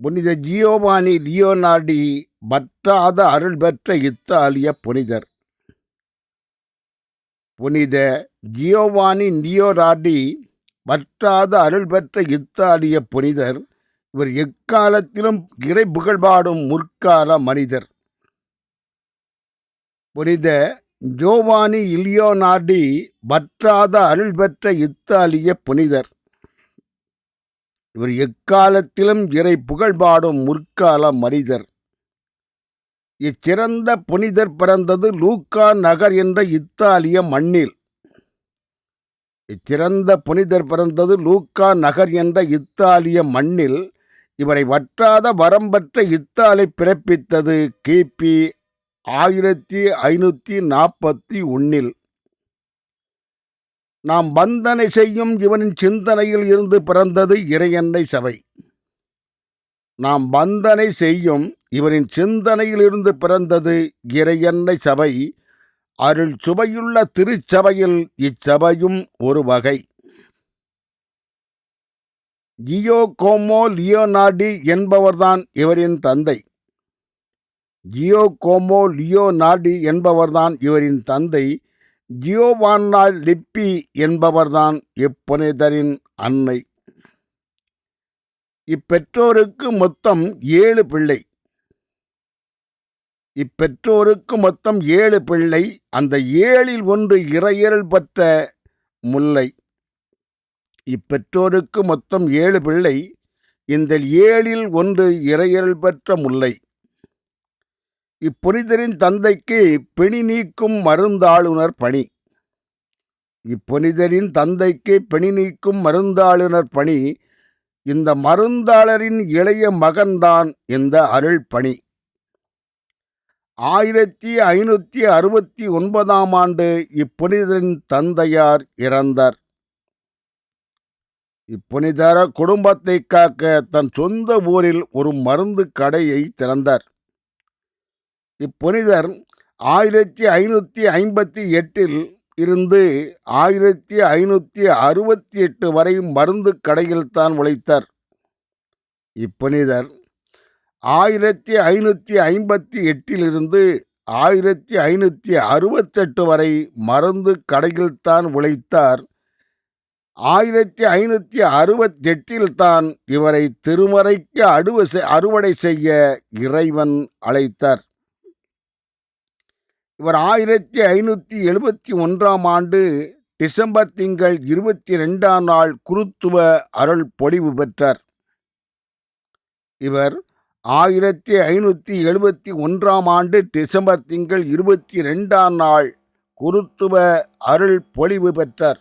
புனித ஜியோவானி லியோனார்டி வற்றாத அருள் பெற்ற இத்தாலிய புனிதர். புனித ஜியோவானி லியோனார்டி வற்றாத அருள் பெற்ற இத்தாலிய புனிதர். இவர் எக்காலத்திலும் இறை புகழ்பாடும் முற்கால மனிதர். புனித ஜோவானி இலியோனார்டி வற்றாத அருள் பெற்ற இத்தாலிய புனிதர். இவர் எக்காலத்திலும் இறை புகழ்பாடும் முற்கால மனிதர். இச்சிறந்த புனிதர் பிறந்தது லூக்கா நகர் என்ற இத்தாலிய மண்ணில். இச்சிறந்த புனிதர் பிறந்தது லூக்கா நகர் என்ற இத்தாலிய மண்ணில் இவரை வற்றாத வரம்பற்ற இத்தாலி பிறப்பித்தது கிபி ஆயிரத்தி ஐநூற்றி நாற்பத்தி ஒன்றில் நாம் வந்தனை செய்யும் இவனின் சிந்தனையில் இருந்து பிறந்தது இறையன்னை சபை. நாம் வந்தனை செய்யும் இவரின் சிந்தனையில் இருந்து பிறந்தது இறையன்னை சபை. அருள் சுவையுள்ள திருச்சபையில் இச்சபையும் ஒரு வகை. ஜியோ கோமோ லியோனார்டி என்பவர்தான் இவரின் தந்தை. ஜியோ கோமோ லியோனார்டி என்பவர்தான் இவரின் தந்தை. ஜியோவான்னா லிப்பி என்பவர்தான் இப்புனிதரின் அன்னை. இப்பெற்றோருக்கு மொத்தம் ஏழு பிள்ளை. இப்பெற்றோருக்கு மொத்தம் ஏழு பிள்ளை அந்த ஏழில் ஒன்று இறையல் பெற்ற முல்லை. இப்பெற்றோருக்கு மொத்தம் ஏழு பிள்ளை இந்த ஏழில் ஒன்று இறையல் பெற்ற முல்லை. இப்புனிதரின் தந்தைக்கு பிணி நீக்கும் மருந்தாளுநர் பணி. இப்புனிதரின் தந்தைக்கு பிணி நீக்கும் மருந்தாளுநர் பணி இந்த மருந்தாளரின் இளைய மகன்தான் இந்த அருள் பணி. ஆயிரத்தி ஐநூற்றி அறுபத்தி ஒன்பதாம் ஆண்டு இப்புனிதரின் தந்தையார் இறந்தார். இப்புனிதர குடும்பத்தை காக்க தன் சொந்த ஊரில் ஒரு மருந்து கடையை திறந்தார். இப்புனிதர் ஆயிரத்தி ஐநூற்றி ஐம்பத்தி எட்டில் இருந்து ஆயிரத்தி ஐநூற்றி அறுபத்தி எட்டு வரை மருந்து கடையில் தான் உழைத்தார். இப்புனிதர் ஆயிரத்தி ஐநூற்றி ஐம்பத்தி எட்டிலிருந்து ஆயிரத்தி ஐநூற்றி அறுபத்தெட்டு வரை மருந்து கடையில் தான் உழைத்தார். ஆயிரத்தி ஐநூற்றி அறுபத்தெட்டில் தான் இவரை திருமறைக்கு அடுவ அறுவடை செய்ய இறைவன் அழைத்தார். இவர் ஆயிரத்தி ஐநூற்றி எழுபத்தி ஒன்றாம் ஆண்டு டிசம்பர் திங்கள் இருபத்தி ரெண்டாம் நாள் குருத்துவ அருள் பொழிவு பெற்றார். இவர் ஆயிரத்தி ஐநூற்றி எழுபத்தி ஒன்றாம் ஆண்டு டிசம்பர் திங்கள் இருபத்தி ரெண்டாம் நாள் குருத்துவ அருள் பொழிவு பெற்றார்.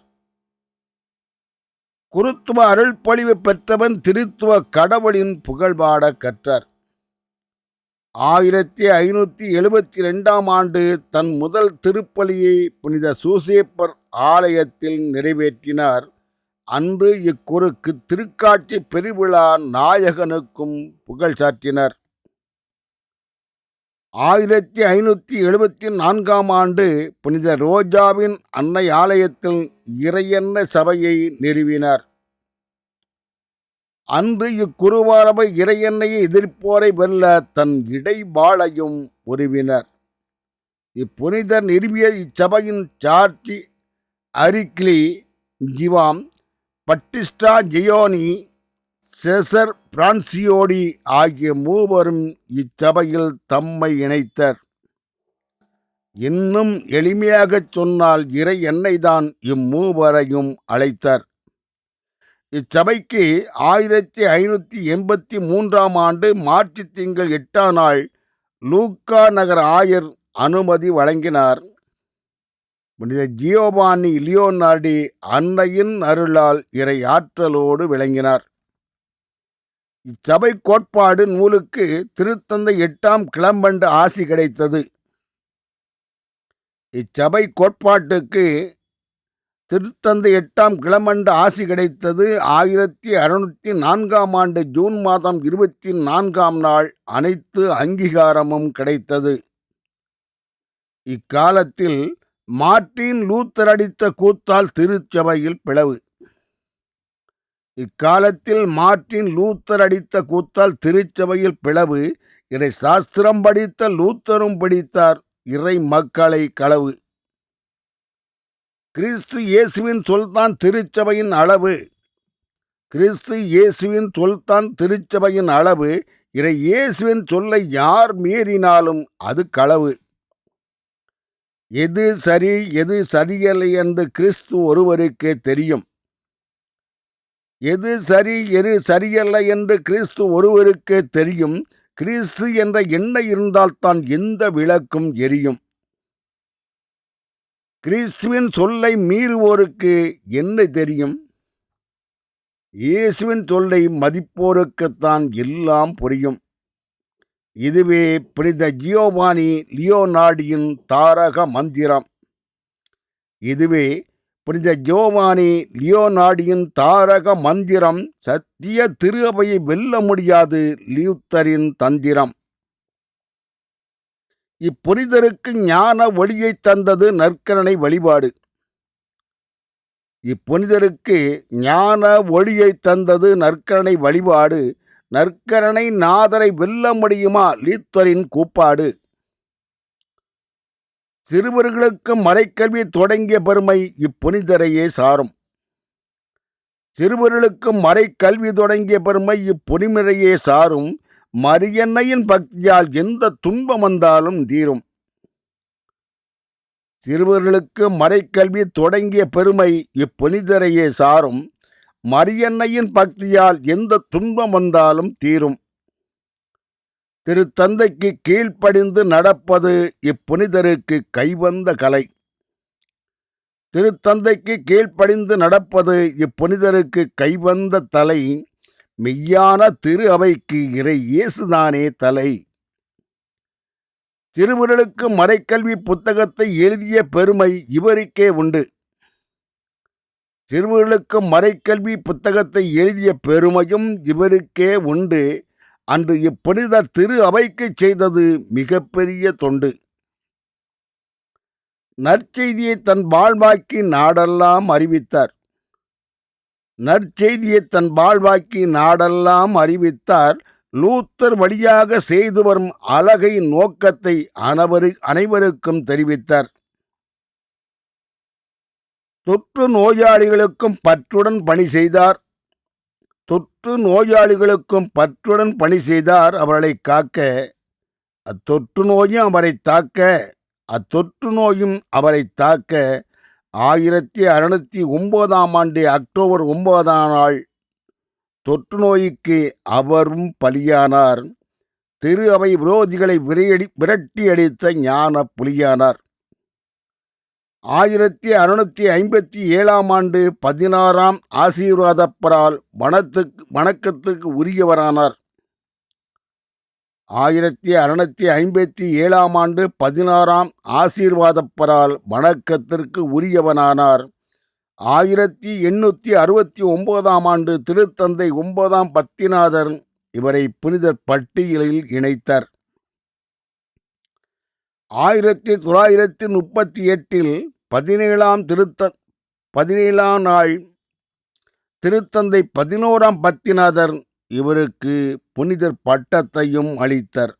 குருத்துவ அருள் பொழிவு பெற்றவன் திருத்துவ கடவுளின் புகழ்பாட கற்றார். ஆயிரத்தி ஐநூற்றி எழுபத்தி ரெண்டாம் ஆண்டு தன் முதல் திருப்பலியை புனித சூசேப்பர் ஆலயத்தில் நிறைவேற்றினார். அன்று இக்குறுக்கு திருக்காட்சி பெருவிழா நாயகனுக்கும் புகழ் சாற்றினர். ஆயிரத்தி ஐநூற்றி எழுபத்தி நான்காம் ஆண்டு புனித ரோஜாவின் அன்னை ஆலயத்தில் இறையன்ன சபையை நிறுவினார். அன்று இக்குருவாரபை இறையன்னையை எதிர்ப்போரை வெல்ல தன் இடைபாளையும் உருவினர். இப்புனிதர் நிறுவிய இச்சபையின் சார்ஜி அரிக்லி ஜிவாம் பட்டிஸ்டா ஜியோனி செசர் பிரான்சியோடி ஆகிய மூவரும் இச்சபையில் தம்மை இணைத்தர். இன்னும் எளிமையாகச் சொன்னால் இறை எண்ணெய்தான் இம்மூவரையும் அழைத்தார். இச்சபைக்கு ஆயிரத்தி ஐநூற்றி எண்பத்தி மூன்றாம் ஆண்டு மார்ச் திங்கள் எட்டாம் நாள் லூக்கா நகர் ஆயர் அனுமதி வழங்கினார். புனித ஜியோபானி லியோனார்டி அன்னையின் அருளால் இறை ஆற்றலோடு விளங்கினார். இச்சபை கோட்பாடு நூலுக்கு திருத்தந்தை எட்டாம் கிளம்பண்டு ஆசி கிடைத்தது. இச்சபை கோட்பாட்டுக்கு திருத்தந்தை எட்டாம் கிளமண்டு ஆசி கிடைத்தது ஆயிரத்தி அறுநூற்றி நான்காம் ஆண்டு ஜூன் மாதம் இருபத்தி நான்காம் நாள் அனைத்து அங்கீகாரமும் கிடைத்தது. இக்காலத்தில் மார்ட்டின் லூத்தர் அடித்த கூத்தால் திருச்சபையில் பிளவு. இக்காலத்தில் மார்ட்டின் லூத்தர் அடித்த கூத்தால் திருச்சபையில் பிளவு. இறை சாஸ்திரம் படித்த லூத்தரும் படித்தார். இறை மக்களை களவு. கிறிஸ்து இயேசுவின் சொல்தான் திருச்சபையின் அளவு. கிறிஸ்து இயேசுவின் சொல்தான் திருச்சபையின் அளவு. இறை இயேசுவின் சொல்லை யார் மீறினாலும் அது களவு. எது சரி எது சரியலை என்று கிறிஸ்து ஒருவருக்கே தெரியும். எது சரி எது சரியல்ல என்று கிறிஸ்து ஒருவருக்கே தெரியும். கிறிஸ்து என்ற எண்ணெய் இருந்தால்தான் எந்த விளக்கும் எரியும். கிறிஸ்துவின் சொல்லை மீறுவோருக்கு என்ன தெரியும்? இயேசுவின் சொல்லை மதிப்போருக்குத்தான் எல்லாம் புரியும். இதுவே புனித ஜியோவானி லியோனார்டியின் தாரக மந்திரம். இதுவே புனித ஜோவானி லியோனார்டியின் தாரக மந்திரம் சத்திய திருவையை வெல்ல முடியாது லியூத்தரின் தந்திரம். இப்புனிதருக்கு ஞான ஒளியை தந்தது நற்கரணை வழிபாடு. இப்புனிதருக்கு ஞான ஒளியை தந்தது நற்கரணை வழிபாடு. நற்கரணை நாதரை வெல்ல முடியுமா லீத்தரின் கூப்பாடு. சிறுவர்களுக்கு மறைக்கல்வி தொடங்கிய பெருமை இப்புனிதரையே சாரும். சிறுவர்களுக்கு மறைக்கல்வி தொடங்கிய பெருமை இப்புனிமரையே சாரும். மரியன்னையின் பக்தியால் எந்த துன்பம் வந்தாலும் தீரும். சிறுவர்களுக்கு மறைக்கல்வி தொடங்கிய பெருமை இப்புனிதரையே சாரும். மரியன்னையின் பக்தியால் எந்த துன்பம் வந்தாலும் தீரும். திருத்தந்தைக்கு கீழ்ப்படிந்து நடப்பது இப்புனிதருக்கு கைவந்த கலை. திருத்தந்தைக்கு கீழ்ப்படிந்து நடப்பது இப்புனிதருக்கு கைவந்த தலை. மெய்யான திரு அவைக்கு இறை இயேசுதானே தலை. சிறுவர்களுக்கு மறைக்கல்வி புத்தகத்தை எழுதிய பெருமை இவருக்கே உண்டு. சிறுவர்களுக்கு மறைக்கல்வி புத்தகத்தை எழுதிய பெருமையும் இவருக்கே உண்டு. அன்று இப்புனிதர் திரு அவைக்கு செய்தது மிகப்பெரிய தொண்டு. நற்செய்தியை தன் வாழ்வாக்கி நாடெல்லாம் அறிவித்தார். நற்செய்தியை தன் வாழ்வாக்கி நாடெல்லாம் அறிவித்தார். லூத்தர் வழியாக செய்து வரும் அழகை நோக்கத்தை அனைவரு அனைவருக்கும் தெரிவித்தார். தொற்று நோயாளிகளுக்கும் பற்றுடன் பணி செய்தார். தொற்று நோயாளிகளுக்கும் பற்றுடன் பணி செய்தார் அவர்களை காக்க. அத்தொற்று நோயும் அவரை தாக்க. அத்தொற்று நோயும் அவரை தாக்க. ஆயிரத்தி அறுநூத்தி ஒன்பதாம் ஆண்டு அக்டோபர் ஒன்பதாம் நாள் தொற்று நோய்க்கு அவரும் பலியானார். திரு அவை விரோதிகளை விரையடி விரட்டி அடித்த ஞான புலியானார். ஆயிரத்தி அறுநூத்தி ஐம்பத்தி ஏழாம் ஆண்டு பதினாறாம் ஆசீர்வாதப்பரால் வனத்துக்கு வணக்கத்துக்கு உரியவரானார். ஆயிரத்தி அறுநூத்தி ஐம்பத்தி ஏழாம் ஆண்டு பதினாறாம் ஆசீர்வாதப்பரால் வணக்கத்திற்கு உரியவனானார். ஆயிரத்தி எண்ணூற்றி அறுபத்தி ஒன்பதாம் ஆண்டு திருத்தந்தை ஒன்பதாம் பத்திநாதர் இவரை புனிதர் பட்டியலில் இணைத்தார். ஆயிரத்தி தொள்ளாயிரத்தி முப்பத்தி எட்டில் பதினேழாம் திருத்த பதினேழாம் நாள் திருத்தந்தை பதினோராம் பத்திநாதர் இவருக்கு புனிதர் பட்டத்தையும் அளித்தார்.